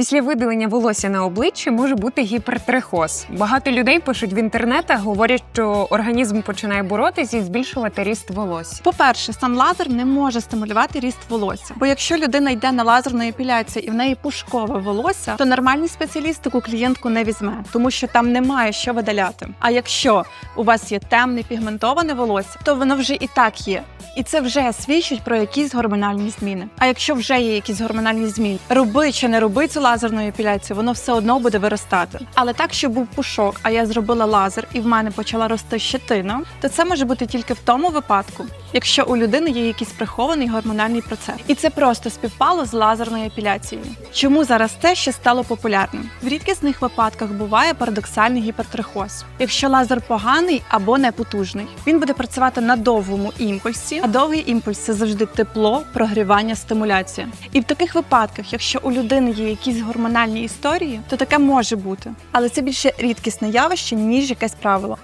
Після видалення волосся на обличчі може бути гіпертрихоз. Багато людей пишуть в інтернетах, говорять, що організм починає боротись і збільшувати ріст волосся. По-перше, сам лазер не може стимулювати ріст волосся. Бо якщо людина йде на лазерну епіляцію і в неї пушкове волосся, то нормальний спеціаліст таку клієнтку не візьме, тому що там немає що видаляти. А якщо у вас є темне пігментоване волосся, то воно вже і так є. І це вже свідчить про якісь гормональні зміни. А якщо вже є якісь гормональні зміни, роби чи не роби цю лазерну епіляції воно все одно буде виростати. Але так, що був пушок, а я зробила лазер і в мене почала рости щетина, то це може бути тільки в тому випадку, якщо у людини є якийсь прихований гормональний процес. І це просто співпало з лазерною епіляцією. Чому зараз це ще стало популярним? В рідкісних випадках буває парадоксальний гіпертрихоз. Якщо лазер поганий або непотужний, він буде працювати на довгому імпульсі, а довгий імпульс це завжди тепло, прогрівання, стимуляція. І в таких випадках, якщо у людини є якісь гормональні історії, то таке може бути, але це більше рідкісне явище ніж якесь правило.